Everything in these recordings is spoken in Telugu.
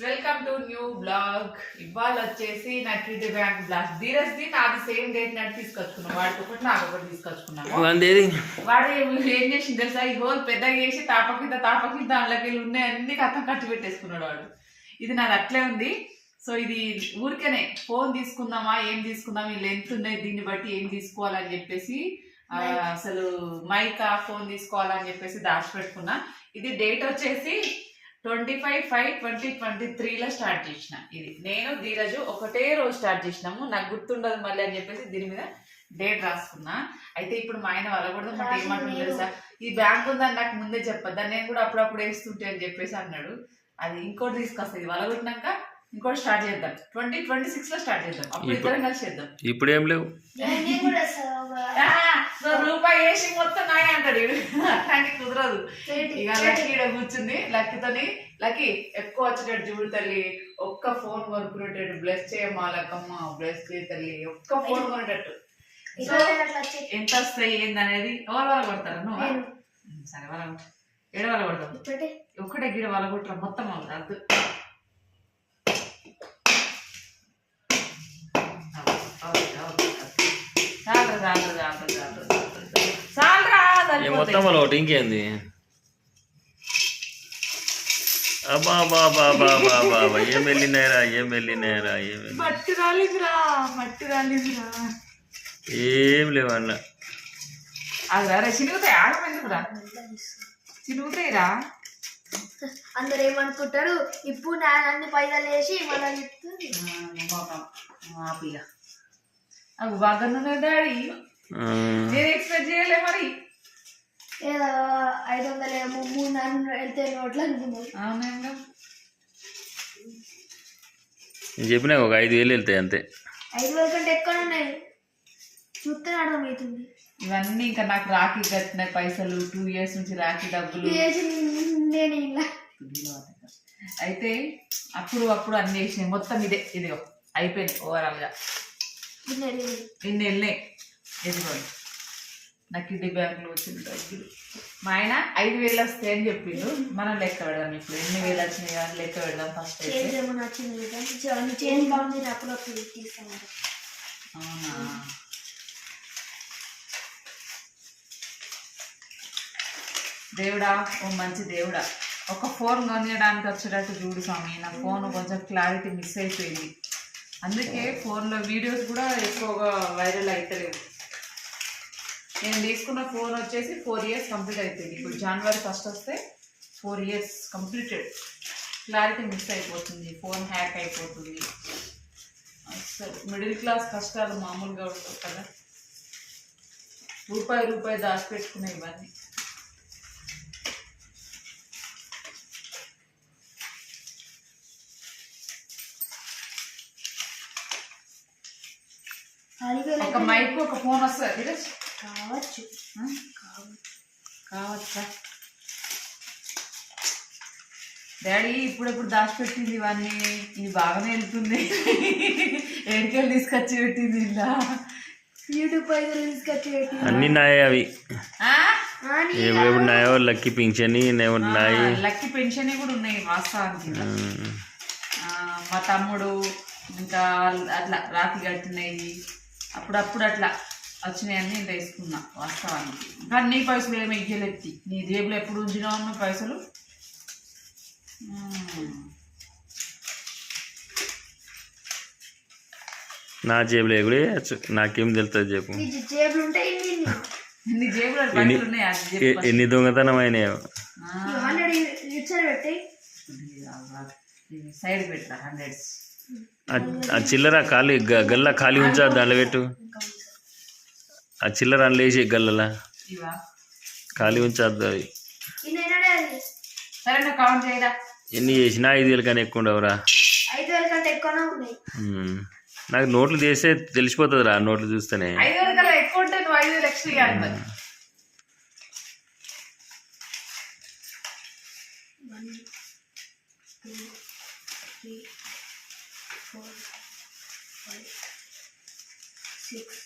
వెల్కమ్ టు న్యూ బ్లాగ్ ఇవాళ వచ్చేసి నా కిడ్ బ్యాంక్ బ్లాగ్ ధీరజ్ ది నాది సేమ్ డేట్ నాటి తీసుకొచ్చుకున్నాం. వాడికి ఒకటి నాకు ఒకటి తీసుకొచ్చుకున్నాము. వందేది వాడు ఏం- చేసింది తెలుసా? ఈ హోల్ పెద్దగా చేసి తాప కింద తాప కింద దాంట్లోకి వెళ్ళి ఉన్నాయి అన్ని కథం కట్టి పెట్టేసుకున్నాడు వాడు. ఇది నాది అట్లే ఉంది. సో ఇది ఊరికనే ఫోన్ తీసుకుందామా? ఏం తీసుకుందాం ఈ లెంత్ ఉన్నాయి. దీన్ని బట్టి ఏం తీసుకోవాలని చెప్పేసి ఆ, అసలు మైకా ఫోన్ తీసుకోవాలని చెప్పేసి దాచిపెట్టుకున్నా. ఇది డేట్ వచ్చేసి twenty five five twenty twenty త్రీలో స్టార్ట్ చేసిన ఇది. నేను ధీరజు ఒకటే రోజు స్టార్ట్ చేసినాము. నాకు గుర్తుండదు మళ్ళీ అని చెప్పేసి దీని మీద డేట్ రాసుకున్నా. అయితే ఇప్పుడు మా ఆయన వలకూడదు అంటే ఏమంటుంది తెలుసా? ఈ బ్యాంక్ ఉందని నాకు ముందే చెప్పద్దా. నేను కూడా అప్పుడప్పుడు వేస్తుంటే అని చెప్పేసి అన్నాడు. అది ఇంకోటి తీసుకొస్తుంది వలగొట్టినాక ఇంకోటి స్టార్ట్ చేద్దాం. ట్వంటీ ట్వంటీ సిక్స్లో స్టార్ట్ చేద్దాం. అప్పుడు ఇప్పుడు- ఇద్దరం కలిసి చేద్దాం. ఇప్పుడు ఏం లేవు రూపాయి వేసి మొత్తం నాయ అంటాడు. అట్లాంటి కుదరదు? ఇక లక్కీ ఈడ కూర్చుంది. లక్కీతోని లక్కీ ఎక్కువ వచ్చేటట్టు చూడు తల్లి. ఒక్క ఫోన్ కొనుక్కునేటట్టు బ్లెస్ చేయమ్మా లక్కమ్మ బ్లెస్ చేయ తల్లి. ఒక్క ఫోన్ కొనేటట్టు ఇక్కడ ఎంత వస్తాయి ఏందనేది ఎవరు వాళ్ళ కొడతారా? నువ్వు? సరే వాళ్ళ ఏడు వాళ్ళ కొడతాం? ఇప్పటి ఒక్కటే గిడ వాళ్ళ కొట్టరా మొత్తం అవ్వదు మొత్తం వాళ్ళు ఒకటి ఇంకేంది? అబ్బా బాబా బాబా బాబా ఏం వెళ్ళినాయరా ఏం వెళ్ళినాయరా ఏం మట్టి రాలేదురా మట్టి రాలేదురా. ఏం లేవు అన్న. అది రా చినుగుతాయి ఆడమెందుకురా చినుగుతాయిరా? అందరు ఏమనుకుంటారు? ఇప్పుడు నా అన్ని పైసలు వేసి మళ్ళీ చెప్తుంది ఆపిగా అవి బాగా డాడీ? నేను ఎక్స్పెక్ట్ చేయలే మరి. ఏదో ఐదు వందలు ఏమో మూడు నాలుగు వెళ్తే నోట్లు అనుకున్నావు అవునంగా. నేను చెప్పినా ఒక ఐదు వేలు వెళ్తాయి అంతే. ఐదు వేల కంటే ఎక్కువ ఉన్నాయి. చూస్తే అర్థమవుతుంది. ఇవన్నీ ఇంకా నాకు రాఖీ కట్టిన పైసలు టూ ఇయర్స్ నుంచి రాఖీ డబ్బులు. వేసి నేను ఇలా అయితే అప్పుడు అప్పుడు అన్ని వేసినాయి. మొత్తం ఇదే ఇదిగో అయిపోయింది ఓవరాల్ గా విన్నది. ఇన్ని వెళ్ళినాయి ఇదిగోండి. నాకు ఇది బ్యాంకులో వచ్చిన డబ్బులు మా ఆయన ఐదు వేలు వస్తాయి అని చెప్పిండు. మనం లెక్క పెడదాం ఇప్పుడు. ఎన్ని వేలు వచ్చినాయి అని లెక్క పెడదాం ఫస్ట్ అవునా? దేవుడా? ఓ మంచి దేవుడా. ఒక ఫోన్ కొనియడానికి వచ్చేటట్టు చూడు స్వామి. నా ఫోన్ కొంచెం క్లారిటీ మిస్ అయిపోయింది. అందుకే ఫోన్లో వీడియోస్ కూడా ఎక్కువగా వైరల్ అవుతలేవు నేను తీసుకున్న ఫోన్ వచ్చేసి ఫోర్ ఇయర్స్ కంప్లీట్ అయిపోయింది. ఇప్పుడు జనవరి ఫస్ట్ వస్తే four years completed. Clarity miss అయిపోతుంది ఫోన్ హ్యాక్ అయిపోతుంది. అసలు మిడిల్ క్లాస్ కష్టాలు మామూలుగా ఉండవు కదా. రూపాయి రూపాయి దాచిపెట్టుకునే ఇవన్నీ. ఒక మైక్ ఒక ఫోన్ వస్తుంది? కావచ్చు? కావచ్చా. డాడీ ఇప్పుడెప్పుడు దాచిపెట్టింది ఇవన్నీ? ఇది బాగానే వెళ్తుంది. ఎడికెళ్ళి తీసుకొచ్చి పెట్టింది ఇలా. యూట్యూబ్ పైసలు తీసుకొచ్చి అన్ని నాయే అవి. ఆ? అని ఎప్పుడు నాయో లక్కీ పింఛని ఎవరు నాయి ఆ, లక్కీ పెన్షన్ కూడా ఉన్నాయి వాస్తవానికి మా తమ్ముడు ఇంకా అట్లా రాఖీ కట్టినవి అప్పుడప్పుడు అట్లా వచ్చినాయన్నీ ఇంత వేసుకున్నా వాస్తవానికి. కానీ నీ పైసలు ఏమి ఇయ్యలెత్తి. నీ జేబులో ఎప్పుడు ఉంచినావు అన్న పైసలు. నా జేబులో కూడా నాకేం తెలుస్తుంది చెప్పు. ఎన్ని దొంగతనం అయినాయో. ఇది సైడ్ పెట్టరా హండ్రెడ్స్ ఆ- చిల్లర ఖాళీ గ- గల్ల ఖాళీ ఉంచా దాంట్లో పెట్టు. ఆ చిల్లర అందులో వేసి గల్లలా. ఖాళీ ఉంచద్దు అవి ఎన్ని చేసినా ఐదు వేలు కానీ ఎక్కువ ఉండవురా. నాకు నోట్లు చేస్తే తెలిసిపోతుంది రా నోట్లు చూస్తేనే. ఫైవ్ సిక్స్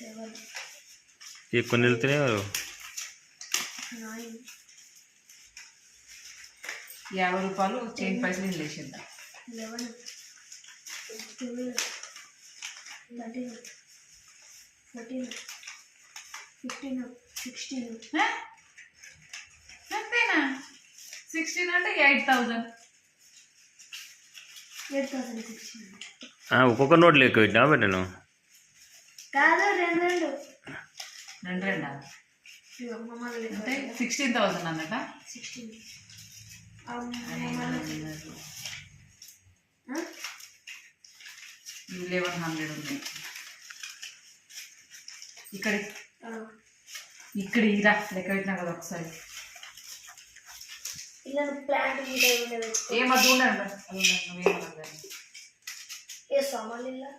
సెవెన్ ఇక కొన్ని వెళ్తేనే యాభై రూపాయలు చైన్ పైసలు twelve thirteen fourteen fifteen sixteen. అంతేనా? సిక్స్టీన్ అంటే eight thousand. Eight thousand sixteen. ఆ, ఒక్కొక్క నోట్ లెక్క పెట్టినా పెట్టాను కాదు రెండు రెండు. రెండు రెండా? ఇదిగో మమ్మల్ని అంటే సిక్స్టీన్ థౌజండ్ అన్నట? సిక్స్టీన్ లెవెన్ హండ్రెడ్ ఉంది. ఇక్కడ. ఇక్కడ ఇరా లెక్క పెట్టినా కదా ఒకసారి. ఉండదు ఏమద్దు ఉండండి అది ఉండండి నువ్వేమన్నా ఏ సామాన్లు ఇలా?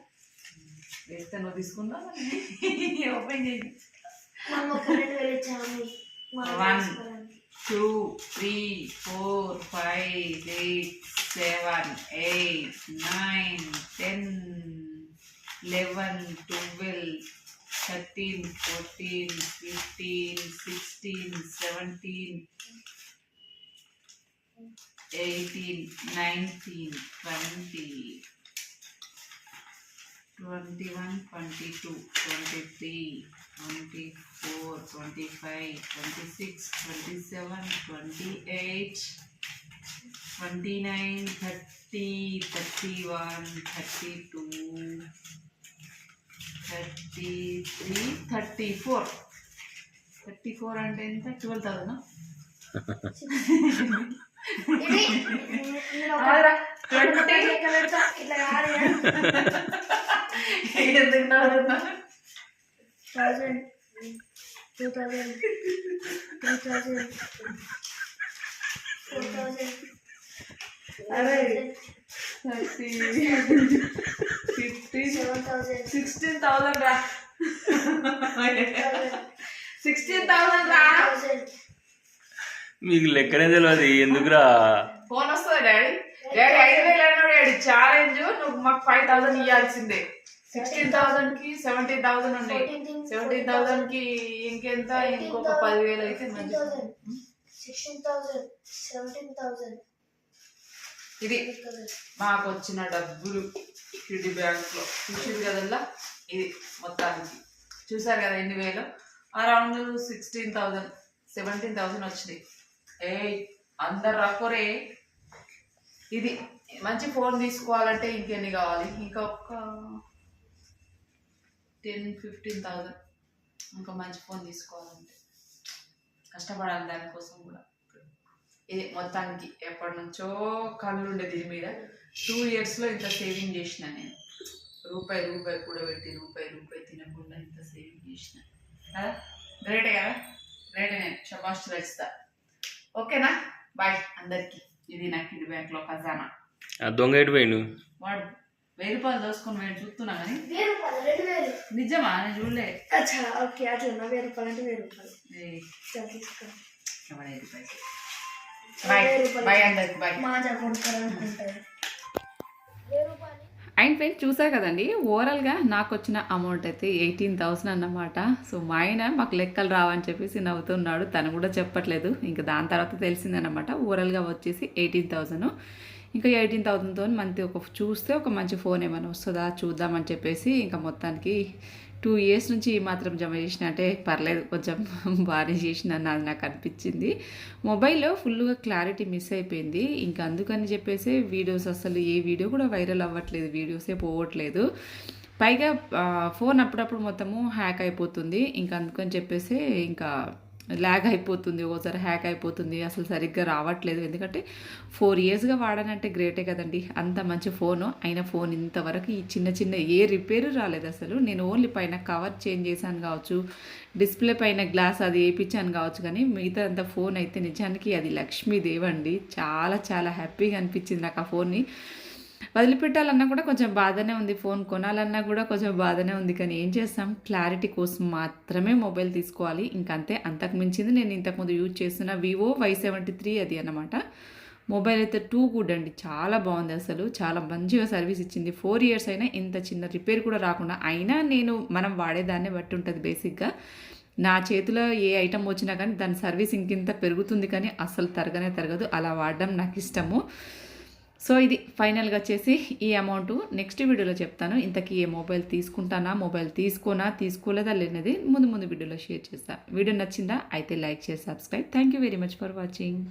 వేస్తే నువ్వు తీసుకుందా ఓపెన్ చేయి. మనం ఒక రెండు వేలు ఇచ్చాము. One. Two three four five six seven eight nine ten eleven twelve thirteen fourteen fifteen sixteen seventeen eighteen nineteen twenty twenty one twenty two twenty three twenty four twenty five twenty six twenty seven twenty eight twenty nine thirty thirty one thirty two thirty three thirty four thirty four అంటే ఎంత ట్వెల్వ్ థౌసండ్ ట్వంటీ ఎందుకు టూ త్రీ ఫోర్ అరే. Thirty. Fifty. Seven thousand sixteen thousand రా. సిక్స్టీన్ థౌసండ్ రా. మీకు లెక్కనే తెలియదు ఎందుకురా? ఫోన్ వస్తుంది డాడీ. డాడీ ఐదు వేలు అన్నాడు డాడీ. ఛాలెంజ్ నువ్వు మాకు ఫైవ్ థౌసండ్ ఇవ్వాల్సిందే సిక్స్టీన్ థౌసండ్కి సెవెంటీన్ థౌసండ్ ఉన్నాయి సెవెంటీన్ థౌసండ్కి ఇంకెంత? ఇంకొక పదివేలు అయితే సిక్స్టీన్ థౌసండ్ సెవెంటీన్ థౌసండ్ ఇది మాకు వచ్చిన డబ్బులు కిడ్డీ బ్యాంక్లో చూసింది కదల్లా? ఇది మొత్తానికి. చూసారు కదా ఎన్ని వేలు? Around sixteen thousand seventeen thousand వచ్చినాయి. ఏ అందరు రక్కరే ఇది మంచి ఫోన్ తీసుకోవాలంటే ఇంకెన్ని కావాలి? ఇంకా ఒక టెన్ ఫిఫ్టీన్ థౌజండ్ ఇంకా మంచి ఫోన్ తీసుకోవాలంటే. కష్టపడాలి దానికోసం కూడా. ఇది మొత్తానికి ఎప్పటి నుంచో కళ్ళు ఉండే దీని మీద. టూ ఇయర్స్లో ఇంత సేవింగ్ చేసిన నేను. రూపాయి రూపాయి కూడబెట్టి రూపాయి రూపాయి తినకుండా ఇంత సేవింగ్ చేసిన. కదా గ్రేటే కదా? గ్రేటే నేను. శబాష్ ఇస్తా ఓకేనా? బాయ్ అందరికి. ఇది నా కిడ్ బ్యాంక్లో ఖజానా. దొంగ ఎటు పోయిండు? వాడు వెయ్యి రూపాయలు దోసుకొని నేను చూస్తున్నా కానీ. వెయ్యి రూపాయలు రెండు వేలు. నిజమా? నేను చూడలే. అచ్చా ఓకే అట్లా వెయ్యి రూపాయలు అంటే వెయ్యి రూపాయలు అండ్ ఫ్రెండ్స్ చూసారు కదండి ఓవరాల్గా నాకు వచ్చిన అమౌంట్ అయితే ఎయిటీన్ థౌసండ్ అన్నమాట. సో మా ఆయన మాకు లెక్కలు రావని చెప్పేసి నవ్వుతున్నాడు. తను కూడా చెప్పట్లేదు. ఇంకా దాని తర్వాత తెలిసిందనమాట ఓవరాల్గా వచ్చేసి ఎయిటీన్ థౌసండ్. ఇంకా ఎయిటీన్ థౌసండ్తో మంచి ఒక చూస్తే ఒక మంచి ఫోన్ ఏమైనా వస్తుందా చూద్దామని చెప్పేసి ఇంకా మొత్తానికి టూ ఇయర్స్ నుంచి మాత్రం జమ చేసిన అంటే పర్లేదు కొంచెం బాగానే చేసిన నాది నాకు అనిపించింది. మొబైల్లో ఫుల్గా క్లారిటీ మిస్ అయిపోయింది. ఇంకా అందుకని చెప్పేసి వీడియోస్ అసలు ఏ వీడియో కూడా వైరల్ అవ్వట్లేదు వీడియోసే పోవట్లేదు. పైగా ఫోన్ అప్పుడప్పుడు మొత్తము హ్యాక్ అయిపోతుంది. ఇంకా అందుకని చెప్పేసి ఇంకా ల్యాగ్ అయిపోతుంది ఒకసారి హ్యాక్ అయిపోతుంది అసలు సరిగ్గా రావట్లేదు. ఎందుకంటే ఫోర్ ఇయర్స్గా వాడానంటే గ్రేటే కదండి. అంత మంచి ఫోను అయిన ఫోన్ ఇంతవరకు ఈ చిన్న చిన్న ఏ రిపేరు రాలేదు అసలు. నేను ఓన్లీ పైన కవర్ చేంజ్ చేశాను కావచ్చు డిస్ప్లే పైన గ్లాస్ అది వేయించాను కావచ్చు. కానీ మిగతా అంత ఫోన్ అయితే నిజానికి అది లక్ష్మీదేవండి చాలా చాలా హ్యాపీగా అనిపించింది నాకు ఆ ఫోన్ని వదిలిపెట్టాలన్నా కూడా కొంచెం బాధనే ఉంది ఫోన్ కొనాలన్నా కూడా కొంచెం బాధనే ఉంది. కానీ ఏం చేస్తాం? క్లారిటీ కోసం మాత్రమే మొబైల్ తీసుకోవాలి. ఇంకంతే. అంతకు మించింది నేను ఇంతకుముందు యూజ్ చేస్తున్న వివో వై సెవెంటీ త్రీ అది అన్నమాట. మొబైల్ అయితే టూ గుడ్ అండి. చాలా బాగుంది అసలు. చాలా మంచిగా సర్వీస్ ఇచ్చింది. ఫోర్ ఇయర్స్ అయినా ఇంత చిన్న రిపేర్ కూడా రాకుండా అయినా నేను మనం వాడేదాన్ని బట్టి ఉంటుంది బేసిక్గా. నా చేతిలో ఏ ఐటమ్ వచ్చినా కానీ దాని సర్వీస్ ఇంకింత పెరుగుతుంది కానీ అసలు తరగనే తరగదు. అలా వాడడం నాకు ఇష్టము. సో ఇది ఫైనల్గా వచ్చేసి ఈ అమౌంట్ నెక్స్ట్ వీడియోలో చెప్తాను. ఇంతకీ ఏ మొబైల్ తీసుకుంటానా మొబైల్ తీసుకోనా తీసుకోలేదా లేనిది ముందు ముందు వీడియోలో షేర్ చేస్తాను వీడియో నచ్చిందా? అయితే లైక్ చేసి subscribe. Thank you very much for watching